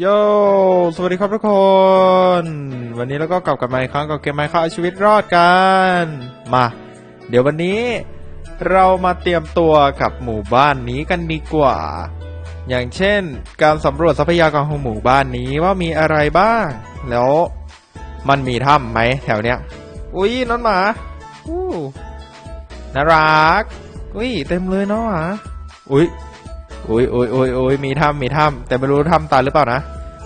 โย สวัสดีครับทุกคน วันนี้เราก็กลับกันมาอีกครั้งกับเกมไมค์ค่าชีวิตรอดกัน มา เดี๋ยววันนี้เรามาเตรียมตัวกับหมู่บ้านนี้กันดีกว่า อย่างเช่น การสำรวจทรัพยากรของหมู่บ้านนี้ว่ามีอะไรบ้าง แล้วมันมีถ้ำไหมแถวเนี้ย อุ้ยน้องหมาอู้น่ารัก อุ้ยเต็มเลยเนาะหมาอุ้ย อุ้ยอุ้ยอุ้ยอุ้ยมีถ้ำมีถ้ำแต่ไม่รู้ถ้ำตันหรือเปล่านะ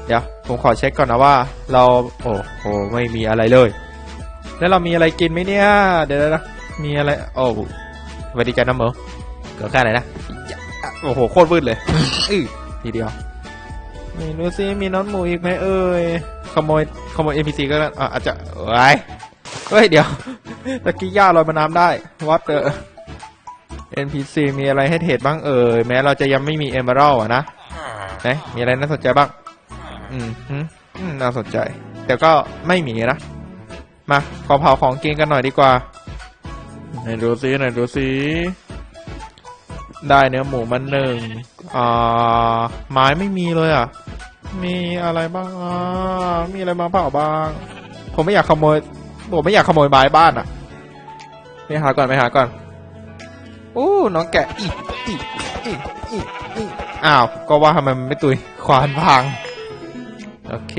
เดี๋ยวผมขอเช็คก่อนนะว่า เราโอ้โหไม่มีอะไรเลย แล้วเรามีอะไรกินไหมเนี่ย เดี๋ยวนะมีอะไรโอ้สวัสดีจ้าน้ำเหมอเกิดแค่ไหนนะโอ้โหโคตรวืดเลยอือทีเดียวนี่ดูซิมีน้องหมูอีกไหมเอ่ยขโมยขโมย NPC ก็ได้อะอาจจะไว้เฮ้ยเดี๋ยวตะกี้ย่าลอยมาน้ำได้วัดเตอ NPC มีอะไรให้เทรดบ้างเอ่ยแม้เราจะยังไม่มี Emerald อะนะไหนมีอะไรน่าสนใจบ้างอืมหืมอืมน่าสนใจ แต่ก็ไม่มีนะ มาขอเผาของกินกันหน่อยดีกว่าไหนดูซิไหนดูซิได้เนื้อหมูมันหนึ่งอ่าไม้ไม่มีเลยอะ มีอะไรบ้างอ่ามีอะไรมาเผาบ้าง ผมไม่อยากขโมย ผมไม่อยากขโมยไม้บ้านอะ ไปหาก่อนไปหาก่อน โอ้น้องแกะอีอีอีอีอีอ้าว ก็ว่าทำไมมันไม่ตุยควานพัง โอเค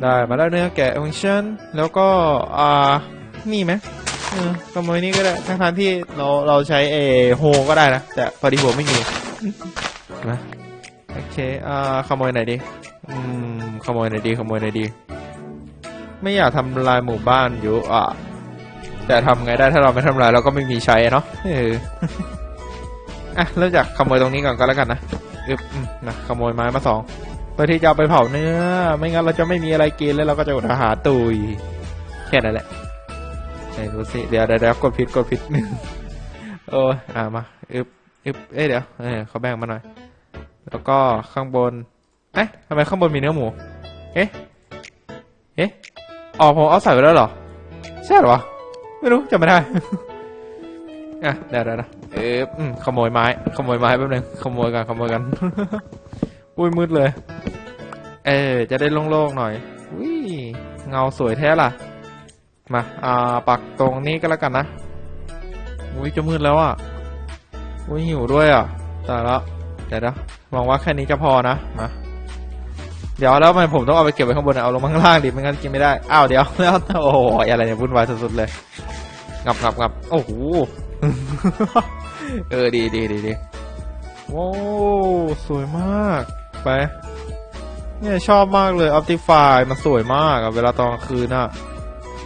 ได้มาแล้วเนื้อแกะของฉันแล้วก็ อ่า นี่ไหมเออขโมยนี่ก็ได้ทั้งทที่เราเราใช้เอโฮก็ได้นะ แต่พอดีผมไม่มีนะโอเค อ่า ขโมยไหนดี อืม ขโมยไหนดี ขโมยไหนดี ไม่อยากทำลายหมู่บ้านอยู่ อะ แต่ทำไงได้ถ้าเราไม่ทำลายเราก็ไม่มีใช้เนาะเอออะเริ่มจากขโมยตรงนี้ก่อนก็แล้วกันนะอึบนะขโมยไม้มาสองเพื่อที่จะเอาไปเผาเนื้อ ไม่งั้นเราจะไม่มีอะไรกินแล้วเราก็จะอดอาหารตุย แค่นั้นแหละไหนดูสิเดี๋ยวเดี๋ยวเดี๋ยวกดผิดกดผิดโอ้ยอ่ามาอึบอึบเอ้เดี๋ยวเออเขาแบ่งมาหน่อย แล้วก็ข้างบนเอ๊ะทำไมข้างบนมีเนื้อหมู เอ๊ะเอ๊ะอ๋อผมเอาใส่ไว้แล้วเหรอใช่หรอวะ ไม่รู้จำไม่ได้ อะเดี๋ยวเดี๋ยวเดี๋ยวเอออืมขโมยไม้ ขโมยไม้แป๊บนึงขโมยกันขโมยกัน อุ้ยมืดเลย เออจะได้โล่งๆหน่อยอุ้ยเงาสวยแท้ล่ะ มา อ่า ปักตรงนี้ก็แล้วกันนะอุ้ยจะมืดแล้วอะอุ้ยหิวด้วยอะแตายแล้วเดี๋ยวนะหวังว่าแค่นี้จะพอนะ มา เดี๋ยวแล้วทำไมผมต้องเอาไปเก็บไว้ข้างบนเอาลงข้างล่างดิไม่งั้นกินไม่ได้ อ้าวเดี๋ยวแล้วโอ้โหอะไรเนี่ยวุ่นวายสุดๆเลย งับงับงับโอ้โห เออดีดีดีดีโอ้สวยมาก ไป เนี่ยชอบมากเลยออ t ติฟายมันสวยมากอะเวลาตอนกลางคืนอะ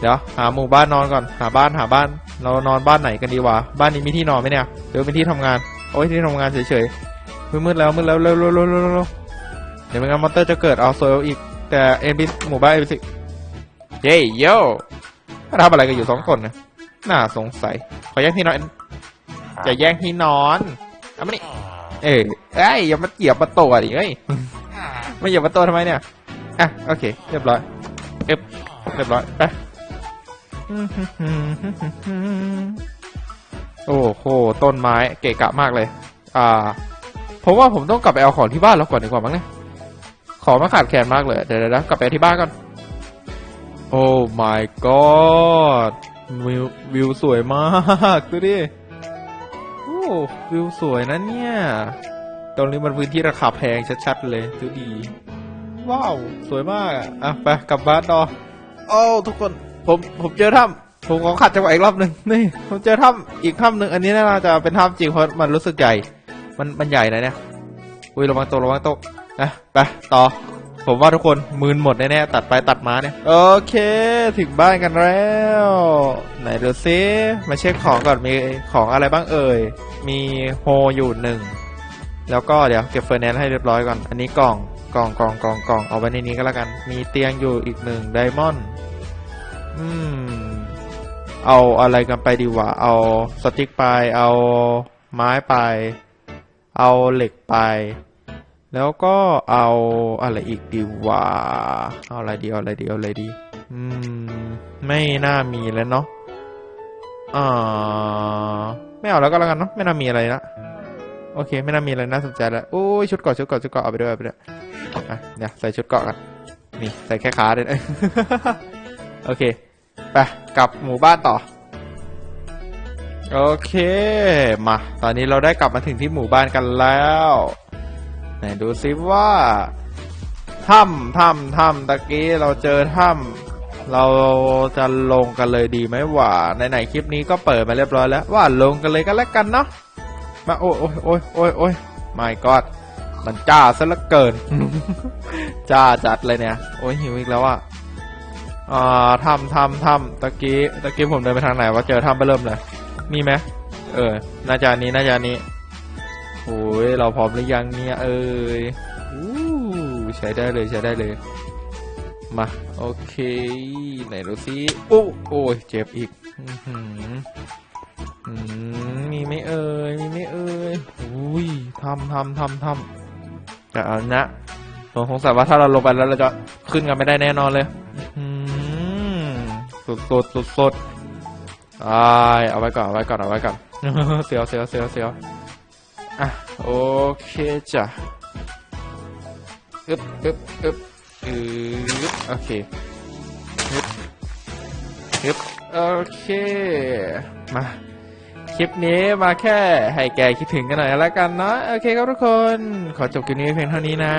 เดี๋ยวหาหมู่บ้านนอนก่อน หาบ้านหาบ้าน เรานอนบ้านไหนกันดีวะ บ้านนี้มีที่นอนไหมเนี่ยหรือเป็นที่ทำงาน โอ้ยที่ทำงานเฉยๆ มืดๆแล้วมืดแล้วเร็วเร็วเร็วเร็วเร็วเดี๋ยวไม่งั้นมอนเตอร์จะเกิดเอาโซลอีก แต่เอ็นบีหมู่บ้านเอ็นบีเย้โย่ทำอะไรกันอยู่สองคนนะ น่าสงสัย ขอแย่งที่นอนจะแย่งที่นอนเอามานี่เอ้ยเอ้อย่ามาเหยียบประตูอะดิเอ้ยไม่เหยียบประตูทำไมเนี่ยอะโอเค เรียบร้อยเอฟเรียบร้อยไปโอ้โหต้นไม้เกะกะมากเลย อ่าผมว่าผมต้องกลับไปเอาของที่บ้านแล้วก่อนดีกว่ามั้งเนี่ยของมันขาดแคลนมากเลย เดี๋ยวเดี๋ยวเดี๋ยวกลับไปที่บ้านก่อน โอ้ my god วิววิวสวยมากดูดิโอ้วิวสวยนะเนี่ย ตรงนี้มันพื้นที่ราคาแพงชัดๆเลยดูดี ว้าว สวยมากอะอะไปกลับบ้านต่อโอ้ทุกคนผมผมเจอถ้ำผมขอขัดจังหวะอีกรอบหนึ่งนี่ผมเจอถ้ำอีกถ้ำหนึ่งอันนี้น่าจะเป็นถ้ำจริงเพราะมันรู้สึกใหญ่ มันมันใหญ่นะเนี่ยอุ้ยระวังตกระวังตกนะไปต่อ ผมว่าทุกคนมืนหมดแน่ๆตัดไปตัดมาเนี่ย โอเค ถึงบ้านกันแล้ว ไหนดูซิมาเช็คของก่อนมีของอะไรบ้างเอ่ย มีโฮอยู่หนึ่งแล้วก็เดี๋ยวเก็บเฟอร์แนนซ์ให้เรียบร้อยก่อน อันนี้กล่องกล่องกล่องกล่องกล่องเอาไว้ในนี้ก็แล้วกัน มีเตียงอยู่อีกหนึ่งไดมอนด์อืม เอาอะไรกันไปดีวะ เอาสติ๊กไป เอาไม้ไป เอาเหล็กไป แล้วก็เอาอะไรอีกดีวะเอาอะไรดีเอาอะไรดีเอาอะไรดี อืม ไม่น่ามีแล้วเนาะอ่าไม่เอาแล้วก็แล้วกันเนาะไม่น่ามีอะไรละโอเค ไม่น่ามีอะไรน่าสนใจแล้วโอ้ยชุดเกาะชุดเกาะชุดเกาะเอาไปด้วยเอาไปด้วยอะเนี่ยใส่ชุดเกาะกันนี่ใส่แค่ขาเลยโอเคไปกลับหมู่บ้านต่อ โอเค มา ตอนนี้เราได้กลับมาถึงที่หมู่บ้านกันแล้ว ไหนดูซิว่าถ้ำถ้ำถ้ำตะกี้เราเจอถ้ำเราจะลงกันเลยดีไหมว่าไหนๆคลิปนี้ก็เปิดมาเรียบร้อยแล้วว่าลงกันเลยกันแล้วกันเนาะมาโอ้ยโอ้ยโอ้ยโอ้ยโอ้ยไม่กอดมันจ้าซะเหลือเกิน จ้าจัดเลยเนี่ย โอ้ยหิวอีกแล้วอะอ่าถ้ำถ้ำถ้ำตะกี้ตะกี้ผมเดินไปทางไหนว่าเจอถ้ำไปเริ่มเลย มีไหมเออน่าจะนี้น่าจะนี้ โอ้ยเราพร้อมหรือยังเนี่ยเอ้ยอู้ใช้ได้เลยใช้ได้เลย มา โอเค ไหนดูซิโอ้โอ้ยเจ็บอีกมีไหม่เอ่ยมีไหม่เอ่ยอุ้ยทำทำทำทำแต่เอานะผมสงสัยว่าถ้าเราลงไปแล้วเราจะขึ้นกันไม่ได้แน่นอนเลยสุดสุดสุดสุดไอ้าเอาไว้ก่อนเอาไว้ก่อนเอาไว้ก่อนเสียวเสียวเสียวเสียว อะโอเคจ้ะอึบอึบอึบอึบโอเคอึบอึบโอเค มาคลิปนี้มาแค่ให้แกคิดถึงกันหน่อยแล้วกันเนาะโอเคครับทุกคนขอจบคลิปนี้เพียงเท่านี้นะ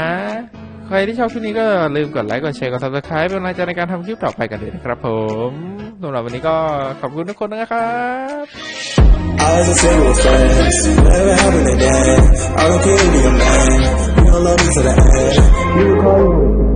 ใครที่ชอบคลิปนี้ก็ลืมกดไลค์กดแชร์กด subscribe เป็นกำลังใจในการทำคลิปต่อไปกันเลยนะครับผมสำหรับวันนี้ก็ขอบคุณทุกคนนะครับ I was a single friends, never having a day. I don't care if you're a man, you don't love me to the end. You call me.